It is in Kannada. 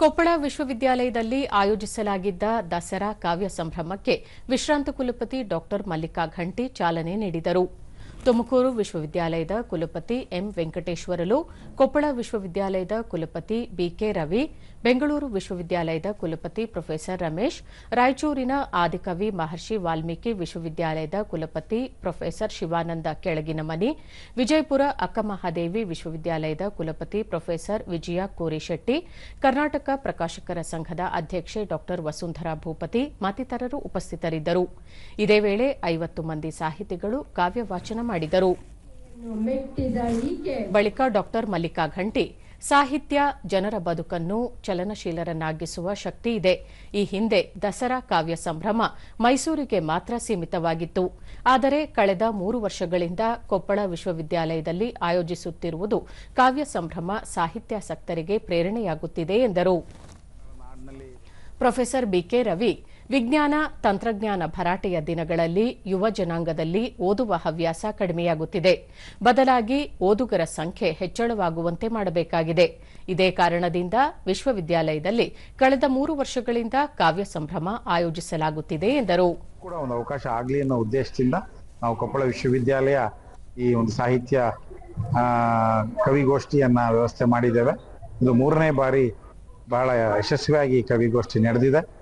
ಕೊಪ್ಪಳ ವಿಶ್ವವಿದ್ಯಾಲಯದಲ್ಲಿ ಆಯೋಜಿಸಲಾಗಿದ್ದ ದಸರಾ ಕಾವ್ಯ ಸಂಭ್ರಮಕ್ಕೆ ವಿಶ್ರಾಂತ ಕುಲಪತಿ ಡಾ ಮಲ್ಲಿಕಾ ಘಂಟಿ ಚಾಲನೆ ನೀಡಿದರು. ತುಮಕೂರು ವಿಶ್ವವಿದ್ಯಾಲಯದ ಕುಲಪತಿ ಎಂ ವೆಂಕಟೇಶ್ವರಲು, ಕೊಪ್ಪಳ ವಿಶ್ವವಿದ್ಯಾಲಯದ ಕುಲಪತಿ ಬಿಕೆ ರವಿ, ಬೆಂಗಳೂರು ವಿಶ್ವವಿದ್ಯಾಲಯದ ಕುಲಪತಿ ಪ್ರೊಫೆಸರ್ ರಮೇಶ್, ರಾಯಚೂರಿನ ಆದಿಕವಿ ಮಹರ್ಷಿ ವಾಲ್ಮೀಕಿ ವಿಶ್ವವಿದ್ಯಾಲಯದ ಕುಲಪತಿ ಪ್ರೊಫೆಸರ್ ಶಿವಾನಂದ ಕೆಳಗಿನಮನಿ ವಿಜಯಪುರ ಅಕ್ಕಮಹಾದೇವಿ ವಿಶ್ವವಿದ್ಯಾಲಯದ ಕುಲಪತಿ ಪ್ರೊಫೆಸರ್ ವಿಜಯ ಕೋರಿಶೆಟ್ಟಿ, ಕರ್ನಾಟಕ ಪ್ರಕಾಶಕರ ಸಂಘದ ಅಧ್ಯಕ್ಷೆ ಡಾ ವಸುಂಧರಾ ಭೂಪತಿ ಮತ್ತಿತರರು ಉಪಸ್ಥಿತರಿದ್ದರು. ಇದೇ ವೇಳೆ ಐವತ್ತು ಮಂದಿ ಸಾಹಿತಿಗಳು ಕಾವ್ಯ ವಾಚನ ಮಾಡಿದರು. ಈಕೆ ಬಳಿಕ ಡಾಕ್ಟರ್ ಮಲ್ಲಿಕಾ ಘಂಟಿ, ಸಾಹಿತ್ಯ, ಜನರ ಬದುಕನ್ನು ಚಲನಶೀಲರನ್ನಾಗಿಸುವ ಶಕ್ತಿ ಇದೆ. ಈ ಹಿಂದೆ ದಸರಾ ಕಾವ್ಯ ಸಂಭ್ರಮ ಮೈಸೂರಿಗೆ ಮಾತ್ರ ಸೀಮಿತವಾಗಿತ್ತು. ಆದರೆ ಕಳೆದ ಮೂರು ವರ್ಷಗಳಿಂದ ಕೊಪ್ಪಳ ವಿಶ್ವವಿದ್ಯಾಲಯದಲ್ಲಿ ಆಯೋಜಿಸುತ್ತಿರುವುದು ಕಾವ್ಯ ಸಂಭ್ರಮ ಸಾಹಿತ್ಯಾಸಕ್ತರಿಗೆ ಪ್ರೇರಣೆಯಾಗುತ್ತಿದೆ ಎಂದರು. ಪ್ರೊಫೆಸರ್ ಬಿಕೆ ರವಿ ವಿಜ್ಞಾನ, ತಂತ್ರಜ್ಞಾನ ಭರಾಟೆಯ ದಿನಗಳಲ್ಲಿ ಯುವ ಜನಾಂಗದಲ್ಲಿ ಓದುವ ಹವ್ಯಾಸ ಕಡಿಮೆಯಾಗುತ್ತಿದೆ. ಬದಲಾಗಿ ಓದುಗರ ಸಂಖ್ಯೆ ಹೆಚ್ಚಳವಾಗುವಂತೆ ಮಾಡಬೇಕಾಗಿದೆ. ಇದೇ ಕಾರಣದಿಂದ ವಿಶ್ವವಿದ್ಯಾಲಯದಲ್ಲಿ ಕಳೆದ ಮೂರು ವರ್ಷಗಳಿಂದ ಕಾವ್ಯ ಸಂಭ್ರಮ ಆಯೋಜಿಸಲಾಗುತ್ತಿದೆ ಎಂದರು. ಕೂಡ ಒಂದು ಅವಕಾಶ ಆಗಲಿ ಅನ್ನೋ ಉದ್ದೇಶದಿಂದ ನಾವು ಕೊಪ್ಪಳ ವಿಶ್ವವಿದ್ಯಾಲಯ ಈ ಒಂದು ಸಾಹಿತ್ಯ ಕವಿಗೋಷ್ಠಿಯನ್ನ ವ್ಯವಸ್ಥೆ ಮಾಡಿದ್ದೇವೆ. ಇದು ಮೂರನೇ ಬಾರಿ ಬಹಳ ಯಶಸ್ವಿಯಾಗಿ ಕವಿಗೋಷ್ಠಿ ನಡೆದಿದೆ.